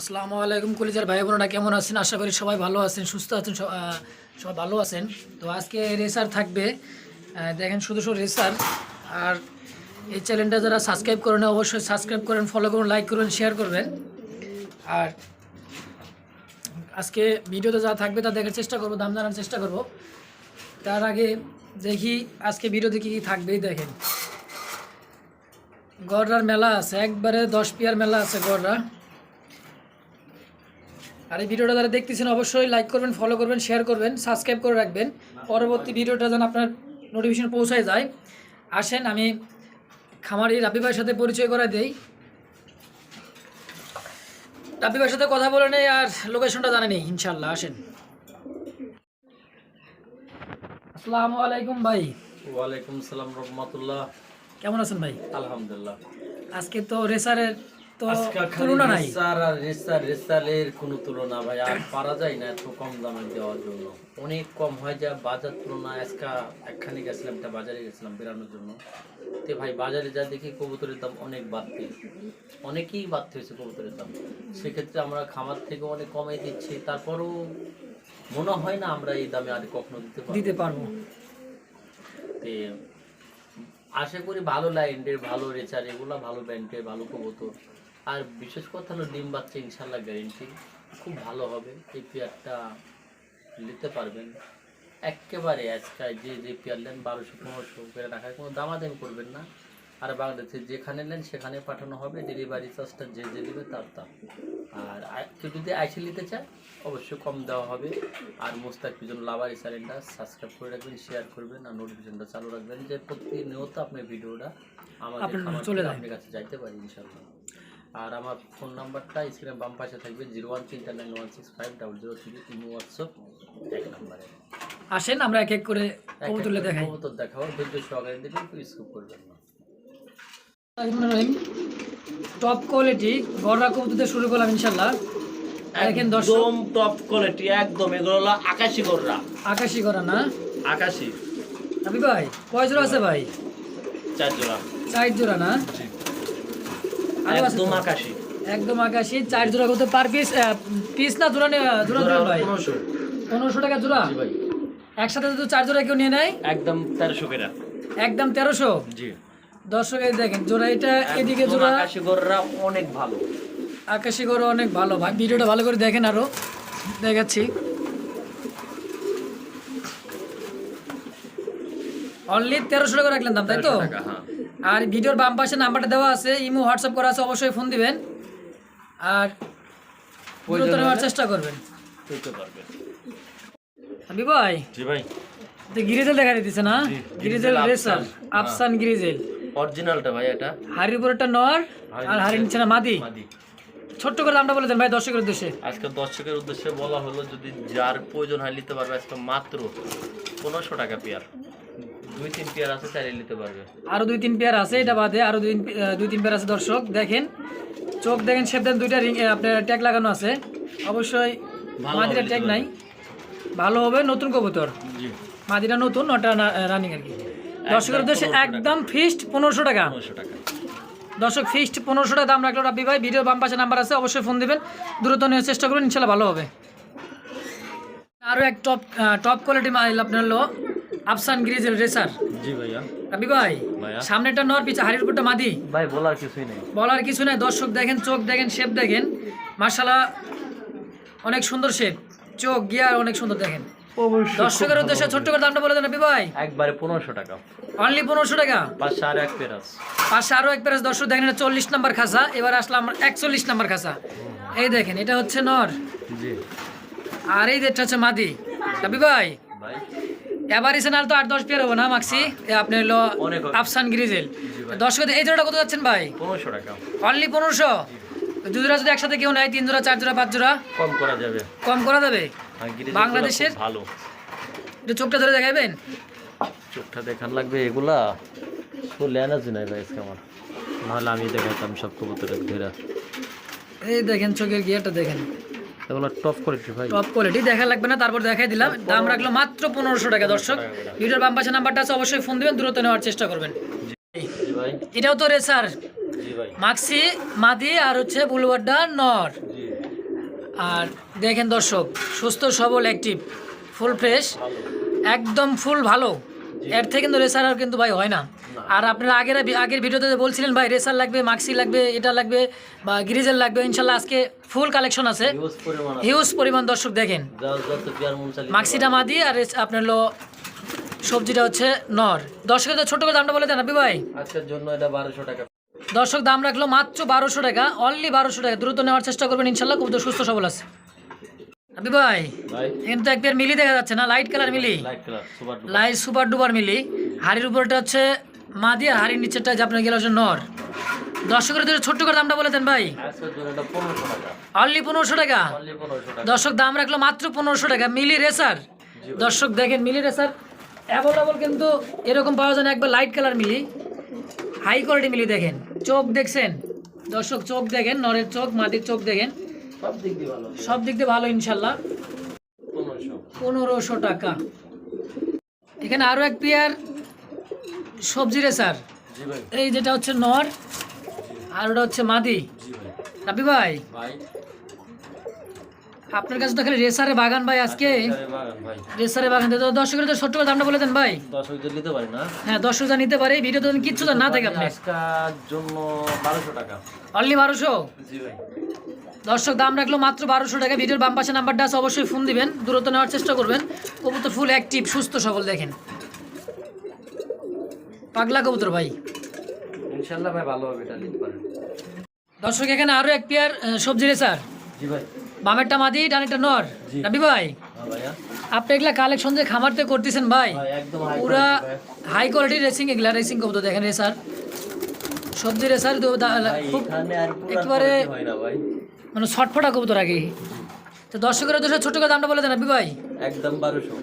আসসালামু আলাইকুম কলিজার ভাই বোনেরা, কেমন আছেন? আশা করি সবাই ভালো আছেন, সুস্থ আছেন সবাই ভালো আছেন। তো আজকে রেসার থাকবে। দেখেন শুধু শুধু রেসার। আর এই চ্যানেলটা যারা সাবস্ক্রাইব করেন, অবশ্যই সাবস্ক্রাইব করেন ফলো করুন লাইক করুন শেয়ার করবেন। আর আজকে ভিডিওতে যা থাকবে তা দেখার চেষ্টা করব, দাম জানার চেষ্টা করব। তার আগে দেখি আজকে ভিডিওতে কী কী থাকবেই দেখেন। গড়রার মেলা আছে, একবারে দশ পিয়ার মেলা আছে গড়রা। আর এই ভিডিওটা যারা দেখতেছেন অবশ্যই লাইক করবেন ফলো করবেন শেয়ার করবেন সাবস্ক্রাইব করে রাখবেন। পরবর্তী ভিডিওটা যেন আপনার নোটিফিকেশন পৌঁছায় যায়। আসেন আমি খামারি রাব্বি ভাইয়ের সাথে পরিচয় করে দেই। রাবি ভাইয়ের সাথে কথা বলে নেই আর লোকেশনটা জানে নেই ইনশাল্লাহ আসেন। আসসালামু আলাইকুম ভাই। ওয়ালাইকুম সালাম রহমতুল্লাহ। কেমন আছেন ভাই? আলহামদুলিল্লাহ। আজকে তো রেসারের তো তুলনা নাই। রেসার আর রেসার রেসারের কোনো তুলনা ভাই আর পারা যায় না এত কম দামে দেওয়ার জন্য। অনেক কম হয় যা বাজার তুলনা আজকে একখানে গেছিলাম একটা বাজারে গেছিলাম বেরানোর জন্য। তে ভাই বাজারে যা দেখি কবুতরের দাম অনেক বাড়তি। অনেকেই বাড়তি হয়েছে কবুতরের দাম। সেক্ষেত্রে আমরা খামার থেকে অনেক কমে দিচ্ছি। তারপরও মনে হয় না আমরা এই দামে আর কখনো দিতে পারব। দিতে পারব। তে আশা করি ভালো লাইনের ভালো রেচার এগুলো ভালো ব্যান্ডের ভালো কবুতর। আর বিশেষ কথা হলো ডিম বাচ্চা ইনশাল্লাহ গ্যারেন্টি খুব ভালো হবে। এই পেয়ারটা নিতে পারবেন। একেবারে আজকাল যে যে পেয়ার নেন বারোশো পনেরোশো করে রাখার কোনো দামাদামি করবেন না। আর বাংলাদেশে যেখানে নেন সেখানে পাঠানো হবে ডেলিভারি চার্জটা যে যে দেবে তার দাম। আর কেউ যদি আইসি নিতে চায় অবশ্যই কম দেওয়া হবে। আর মোস্তাক পিজন লাভার চ্যানেলটা সাবস্ক্রাইব করে রাখবেন শেয়ার করবেন আর নোটিফিকেশনটা চালু রাখবেন যে প্রতিনিয়ত আপনার ভিডিওটা আমাদের আপনার চলে কাছে যাইতে পারি ইনশাল্লাহ। আর আমার ফোন নাম্বারটা স্ক্রিনের বাম পাশে থাকবে জিরো ওয়ান তিনটা nine one six five double zero three imo WhatsApp এক নাম্বারে। আসেন আমরা এক এক করে কবুতরলে দেখাই। কবুতর দেখাবো ধৈর্য সহকারে দেবেন কেউ স্কুপ করবেন না। টপ কোয়ালিটি গড়রা কবুতরতে শুরু করলাম ইনশাল্লাহ দেখেন দর্শক একদম টপ কোয়ালিটি একদম। এগুলো হলো আকাশি গররা। আকাশি করা না? আকাশি। আপনি ভাই কয় জোড়া আছে ভাই? চার জোড়া। চার জোড়া না? তো? একদম আকাশি। একদম আকাশি চার জোড়া কত? পার পিস পিস না জোড়া জোড়া জোড়া ভাই? পনেরোশো। টাকা জোড়া? জি ভাই। একসাথে যদি চার জোড়া কেউ নিয়ে নেয়? একদম তেরোশো কেরা। একদম তেরোশো? জি। দর্শক এই দেখেন জোড়া এটা এদিকে জোড়া আকাশি গররা অনেক ভালো। আকাশি করে অনেক ভালো। ভাই ভিডিওটা ভালো করে দেখেন আরও। দেখাচ্ছি। অনলি তেরোশো টাকা রাখলেন দাম তাই তো? হ্যাঁ। আর ভিডিওর বাম পাশে নাম্বারটা দেওয়া আছে ইমো হোয়াটসঅ্যাপ করা আছে অবশ্যই ফোন দিবেন। আর দ্রুত নেওয়ার চেষ্টা করবেন। হাবি ভাই জি ভাই। তো গিরিজেল দেখা দিতেছে না? গিরিজেল রেসার আফসান। গিরিজেল অরিজিনালটা ভাই এটা। হাড়ির উপরটা নর আর হাড়ির নিচে না মাদি। মাদি। ছোট্ট করে দামটা বলে দেন ভাই দর্শকের উদ্দেশ্যে। আজকে দর্শকের উদ্দেশ্যে বলা হলো যদি যার প্রয়োজন হয় নিতে পারবে আজকে মাত্র পনেরোশো টাকা পেয়ার। দুই তিন পেয়ার আছে চালিয়ে নিতে পারবে। আরও দুই তিন পেয়ার আছে এটা বাদে আরও দুই দুই তিন পেয়ার আছে দর্শক দেখেন। চোখ দেখেন শেপ দেন দুইটা রিং আপনার ট্যাগ লাগানো আছে। অবশ্যই মাদিরা ট্যাগ নাই। ভালো হবে নতুন কবুতর। মাদিরা নতুন ওটা রানিং আর কি। দর্শকের উদ্দেশ্যে একদম ফিক্সড পনেরোশো টাকা। পনেরোশো টাকা। দর্শক ফিক্সড পনেরোশো টাকা দাম রাখল রাব্বি ভাই। ভিডিও বাম পাশে নাম্বার আছে অবশ্যই ফোন দিবেন। দ্রুত নেওয়ার চেষ্টা করুন ইনশাল্লাহ ভালো হবে। আরও এক টপ টপ কোয়ালিটি মাইল আপনার হলো আফসান গ্রিজেল রেসার জি ভাইয়া। রাব্বি ভাই সামনেটা নর পিছে হাড়ির উপরটা মাদি। ভাই বলার কিছুই নেই। বলার কিছু নাই দর্শক দেখেন চোখ দেখেন শেপ দেখেন। মার্শাল্লাহ অনেক সুন্দর শেপ চোখ গিয়ার অনেক সুন্দর দেখেন। দর্শকের উদ্দেশ্যে ছোট্ট করে দামটা বলে দেন রবি ভাই। একবারে পনেরোশো টাকা। অনলি পনেরোশো টাকা। পাঁচশো আর এক পেরাস পাশে আরও এক প্যারেস দর্শক দেখেন চল্লিশ নাম্বার খাসা এবার আসলাম একচল্লিশ নাম্বার খাসা এই দেখেন এটা হচ্ছে নর। জি। আর এই যেটা হচ্ছে মাদি। রবি ভাই এবার এসে নাল তো আট দশ পেয়ার হব না মাক্সি? আপনি হলো আফসান গ্রিজেল। দর্শক এই জোড়াটা কত যাচ্ছেন ভাই? পনেরোশো টাকা। অনলি পনেরোশো? দু জোড়া যদি একসাথে কেউ নেয় তিন জোড়া চার জোড়া পাঁচ জোড়া? কম করা যাবে। কম করা যাবে? বাংলাদেশের? ভালো। একটু চোখটা ধরে দেখাবেন? চোখটা দেখান লাগবে এগুলা। ফুল এনার্জি নাই ভাই আমার। নাহলে আমি দেখাতাম সব কবুতরের ঘেরা। এই দেখেন চোখের গিয়ারটা দেখেন। এগুলো টপ কোয়ালিটি ভাই। টপ কোয়ালিটি দেখা লাগবে না তারপর দেখাই দিলাম। দাম রাখল মাত্র পনেরোশো টাকা দর্শক। ভিডিওর বাম পাশে নাম্বারটা আছে অবশ্যই ফোন দিবেন দ্রুত নেওয়ার চেষ্টা করবেন। এটাও তো রেসার মাক্সি মাদি আর হচ্ছে নর। আর দেখেন দর্শক সুস্থ সবল অ্যাক্টিভ ফুল ফ্রেশ একদম ফুল ভালো। এর থেকে কিন্তু রেসার আর কিন্তু ভাই হয় না। আর আপনারা আগের আগের ভিডিওতে বলছিলেন ভাই রেসার লাগবে মাক্সি লাগবে এটা লাগবে বা গ্রিজেল লাগবে ইনশাল্লাহ আজকে ফুল কালেকশন আছে। হিউজ পরিমাণ দর্শক দেখেন। মাক্সিটা মাদি আর আপনার হলো সবজিটা হচ্ছে নর। দর্শকের তো ছোট করে দামটা বলে দেন আপনি ভাই। আজকের জন্য এটা বারোশো টাকা। দর্শক দাম রাখল মাত্র বারোশো টাকা অনলি বারোশো টাকা। দ্রুত নেওয়ার চেষ্টা করবেন ইনশাল্লাহ খুব সুস্থ সবল আছে। আপনি ভাই এখানে তো একবার মিলি দেখা যাচ্ছে না লাইট কালার মিলি। Light super duper light super duper মিলি। হাড়ির উপরটা হচ্ছে মাদি আর হাড়ির নিচেরটা যে আপনার গেল হচ্ছে নর। দর্শকের দুটো ছোট্ট করে দামটা বলে দেন ভাই। অনলি পনেরোশো টাকা। দর্শক দাম রাখল মাত্র পনেরোশো টাকা মিলি রেসার। দর্শক দেখেন মিলি রেসার অ্যাভেলেবল কিন্তু এরকম পাওয়া যায় না একবার লাইট কালার মিলি। হাই কোয়ালিটি মিলি দেখেন। চোখ দেখছেন? দর্শক চোখ দেখেন নরের চোখ মাটির চোখ দেখেন। সব দিক দিয়ে ভালো। দিয়ে ইনশাল্লাহ। পনেরোশো। পনেরোশো টাকা। এখানে আরও এক পেয়ার সবজি রেসার জি ভাই। এই যেটা হচ্ছে নর আর ওটা হচ্ছে মাদি। রাবি ভাই। আপনার কাছে তো খালি রেসারে বাগান ভাই আজকে। বাগান রেসারে বাগান তো দর্শকের তো ছোট্ট করে দামটা বলে দেন ভাই। দশ হাজার নিতে পারি না? হ্যাঁ দর্শক যা নিতে পারে ভিডিও তো কিচ্ছু তো না থাকে আপনি। জন্য বারোশো টাকা। অনলি বারোশো? জি ভাই। দর্শক দাম রাখল মাত্র বারোশো টাকা। ভিডিওর বাম পাশে নাম্বারটা আছে অবশ্যই ফোন দিবেন। দূরত্ব নেওয়ার চেষ্টা করবেন। কবুতর ফুল অ্যাক্টিভ সুস্থ সবল দেখেন। পাগলা কবুতর ভাই। ইনশাল্লাহ ভাই ভালো হবে এটা নিতে পারেন দর্শক এখানে আরও এক পেয়ার সবজি রেসার। জি ভাই। বামেরটা মাদি ডানেরটা নর। রাবি ভাই? হ্যাঁ আপনি এগুলা কালেকশন যে খামারতে করতেছেন ভাই? পুরা হাই কোয়ালিটির রেসিং এগুলা রেসিং কবুতর দেখেন রে স্যার সবজি দু- দা- খুব একেবারে হয় না ভাই। মানে ছটফটা কবুতর আগে। তো দর্শকের দোষে ছোট করে দামটা বলে দেন রাবি ভাই। একদম বারোশো।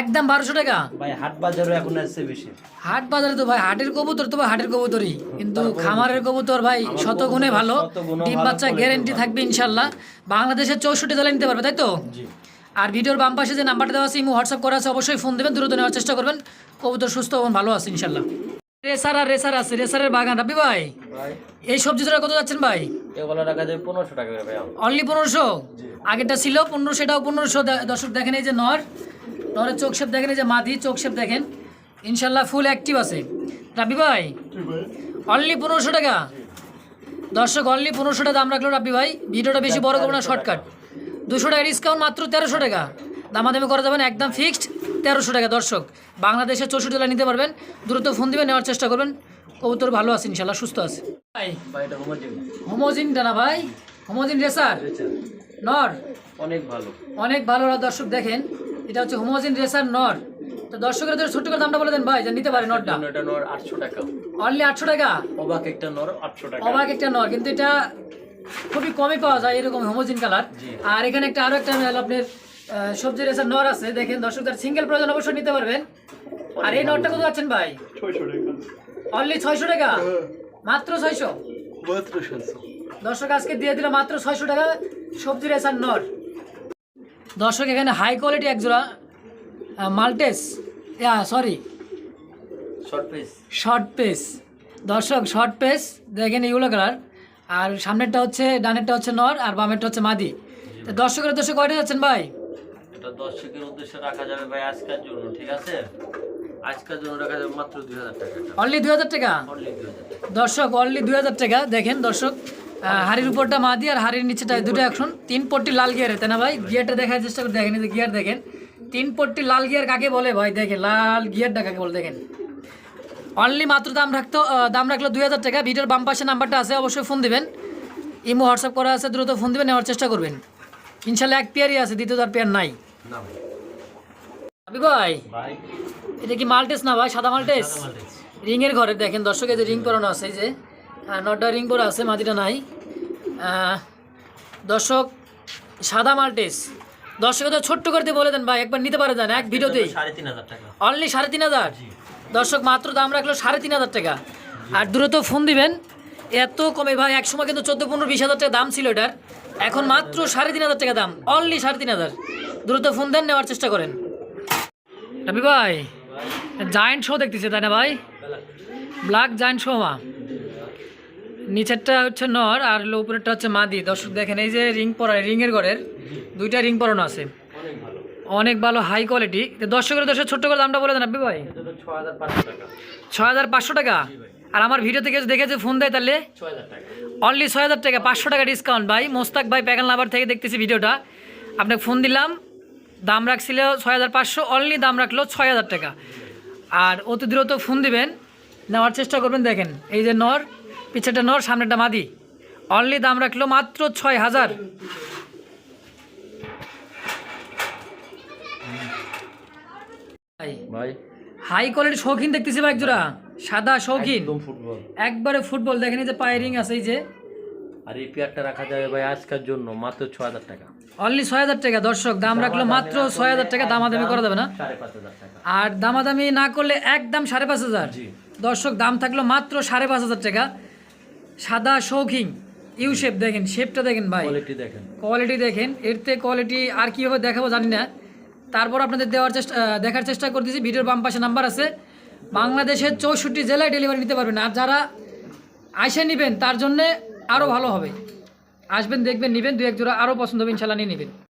একদম বারোশো টাকা। ভাই হাট বাজারও এখন আসছে বেশি। হাট বাজারে তো ভাই হাটের কবুতর তো ভাই হাটের কবুতরই। কিন্তু খামারের কবুতর ভাই শত গুণে ভালো। ডিম বাচ্চা গ্যারেন্টি থাকবে ইনশাল্লাহ। বাংলাদেশের চৌষট্টি জেলা নিতে পারবে তাই তো? আর ভিডিওর বাম পাশে যে নাম্বারটা দেওয়া আছে ইমো হোয়াটসঅ্যাপ করা আছে অবশ্যই ফোন দেবেন দ্রুত নেওয়ার চেষ্টা করবেন। কবুতর সুস্থ এবং ভালো আছে ইনশাল্লাহ। রেসার আর রেসার আছে রেসারের বাগান রাবি ভাই। এই সবজি জোড়া কত যাচ্ছেন ভাই? এগুলো টাকা যাবে পনেরোশো টাকা অনলি পনেরোশো। আগেরটা ছিল পনেরোশো এটাও পনেরোশো। দর্শক দেখেন এই যে নর। নরের চোখ শেপ দেখেন এই যে মাদি চোখ শেপ দেখেন। ইনশাল্লাহ ফুল অ্যাক্টিভ আছে। রাবি ভাই অনলি পনেরোশো টাকা। দর্শক অনলি পনেরোশো টাকা দাম রাখল রাব্বি ভাই। ভিডিওটা বেশি বড় করব না শর্টকাট দুশো টাকা ডিসকাউন্ট মাত্র তেরোশো টাকা। দামাদামি করা যাবে না একদম ফিক্সড তেরোশো টাকা। দর্শক বাংলাদেশের চৌষট্টি জেলা নিতে পারবেন। দ্রুত ফোন দিবেন নেওয়ার চেষ্টা করবেন। কবুতর ভালো আছে ইনশাল্লাহ সুস্থ আছে। ভাই ভাই হোমোজিন হোমোজিনটা না ভাই? হোমোজিন রেসার নর? অনেক ভালো। অনেক ভালো। দর্শক দেখেন এটা হচ্ছে হোমোজিন রেসার নর তো দর্শকের তো ছোট্ট করে দামটা বলে দেন ভাই যে নিতে পারে নরটা এটা নর আটশো টাকা। অনলি আটশো টাকা? অবাক একটা নর আটশো টাকা। অবাক একটা নর কিন্তু এটা খুবই কমই পাওয়া যায় এরকম হোমোজিন কালার আর এখানে একটা আরও একটা আপনার সবজি রেসার নর আছে দেখেন দর্শক তার সিঙ্গেল প্রয়োজন অবশ্যই নিতে পারবেন। আর এই নরটা কত যাচ্ছেন ভাই? 600 টাকা। অনলি ছয়শো টাকা? মাত্র ছয়শো? দর্শক আজকে দিয়ে দিল মাত্র ছয়শো টাকা সবজি রেসার নর দর্শক এখানে হাই কোয়ালিটি একজোড়া maltese yeah sorry short piece short face দর্শক শর্ট পেস দেখেন ইউলো কালার আর সামনেরটা হচ্ছে ডানেরটা হচ্ছে নর আর বামেরটা হচ্ছে মাদি। দর্শকের উদ্দেশ্যে কয়টা যাচ্ছেন ভাই? এটা দর্শকের উদ্দেশ্যে রাখা যাবে ভাই আজকের জন্য ঠিক আছে? আজকের জন্য রাখা যাবে মাত্র দুই হাজার টাকা। অনলি দুই হাজার দর্শক অনলি দুই হাজার টাকা। দেখেন দর্শক হাড়ির উপরটা মাদি আর হাড়ির নিচেটা দুটো এখন তিন পট্টি লাল গিয়ারে তাই না ভাই? গিয়ারটা দেখার চেষ্টা করে দেখেন গিয়ার দেখেন। তিন পট্টি লাল গিয়ার কাকে বলে? ভাই দেখেন লাল গিয়ারটা কাকে বলে দেখেন। অনলি মাত্র দাম রাখতো দাম রাখল দুই হাজার টাকা। ভিডিওর বাম পাশে নাম্বারটা আছে অবশ্যই ফোন দিবেন। ইমো হোয়াটসঅ্যাপ করা আছে দ্রুত ফোন দিবেন নেওয়ার চেষ্টা করবেন। ইনশাল্লাহ এক পেয়ারই আছে দ্বিতীয় তার পেয়ার নাই। ভাই। এটা কি মাল্টেস না ভাই? সাদা মাল্টেস। রিংয়ের ঘরে দেখেন দর্শকের যে রিং করানো আছে এই যে। আহ, নটা রিং করা আছে মাটিটা নাই। দর্শক সাদা মাল্টেস। দর্শক তো ছোট্ট করতে বলে দেন ভাই একবার নিতে পারে যান এক ভিডিওতেই। সাড়ে তিন হাজার টাকা। অনলি সাড়ে তিন হাজার? দর্শক মাত্র দাম রাখল সাড়ে তিন হাজার টাকা। আর দ্রুত ফোন দিবেন এত কমে ভাই এক সময় কিন্তু চোদ্দ পনেরো বিশ হাজার টাকা দাম ছিল এটার। এখন মাত্র সাড়ে তিন হাজার টাকা দাম অনলি সাড়ে তিন হাজার। দ্রুত ফোন দেন নেওয়ার চেষ্টা করেন। রবি ভাই জায়েন্ট শো দেখতেছে তাই না ভাই? ব্ল্যাক জায়েন্ট শো মা। নিচেরটা হচ্ছে নর আর হলো উপরেরটা হচ্ছে মাদি। দর্শক দেখেন এই যে রিং পরা রিংয়ের ঘরের দুইটা রিং পরানো আছে। অনেক ভালো। হাই কোয়ালিটি দর্শকের দর্শক ছোট্ট করে দামটা বলে দেন আব্বি ভাই। এটা তো ছ হাজার পাঁচশো টাকা। ছয় হাজার পাঁচশো টাকা? আর আমার ভিডিও থেকে দেখেছে ফোন দেয় তাহলে? অনলি ছয় হাজার টাকা পাঁচশো টাকা ডিসকাউন্ট ভাই মোস্তাক ভাই প্যাগান লাভার থেকে দেখতেছি ভিডিওটা। আপনাকে ফোন দিলাম দাম রাখছিল ছয় হাজার পাঁচশো অনলি দাম রাখল ছয় হাজার টাকা। আর অতি দ্রুত ফোন দিবেন নেওয়ার চেষ্টা করবেন দেখেন। এই যে নর পিছেরটা নর সামনেটা মাদি। অনলি দাম রাখল মাত্র ছয় হাজার। ভাই। হাই কোয়ালিটি শৌখিন দেখতেছি ভাই একজোড়া। সাদা শৌখিন। ফুটবল একবারে ফুটবল দেখেন যে পায়ে রিং আছে এই যে। আর এই পেয়ারটা রাখা যাবে ভাই আজকের জন্য মাত্র ছ হাজার টাকা। অনলি ছয় হাজার টাকা। দর্শক দাম রাখল মাত্র ছয় হাজার টাকা। দামাদামি করা যাবে না। আর দামাদামি না করলে একদম সাড়ে পাঁচ হাজার। দর্শক দাম থাকল মাত্র সাড়ে পাঁচ হাজার টাকা। সাদা শৌখিন। ইউ শেপ দেখেন শেপটা দেখেন ভাই। কোয়ালিটি দেখেন। কোয়ালিটি দেখেন এর থেকে কোয়ালিটি আর কীভাবে দেখাবো জানি না। তারপর আপনাদের দেওয়ার চেষ্টা দেখার চেষ্টা করতেছি ভিডিওর বাম পাশে নাম্বার আছে। বাংলাদেশের চৌষট্টি জেলায় ডেলিভারি নিতে পারবেন আর যারা আইসে নেবেন তার জন্যে আরও ভালো হবে। আসবেন দেখবেন নেবেন দু এক জোড়া আরও পছন্দ হবে ইনশাল্লাহ নিয়ে নেবেন।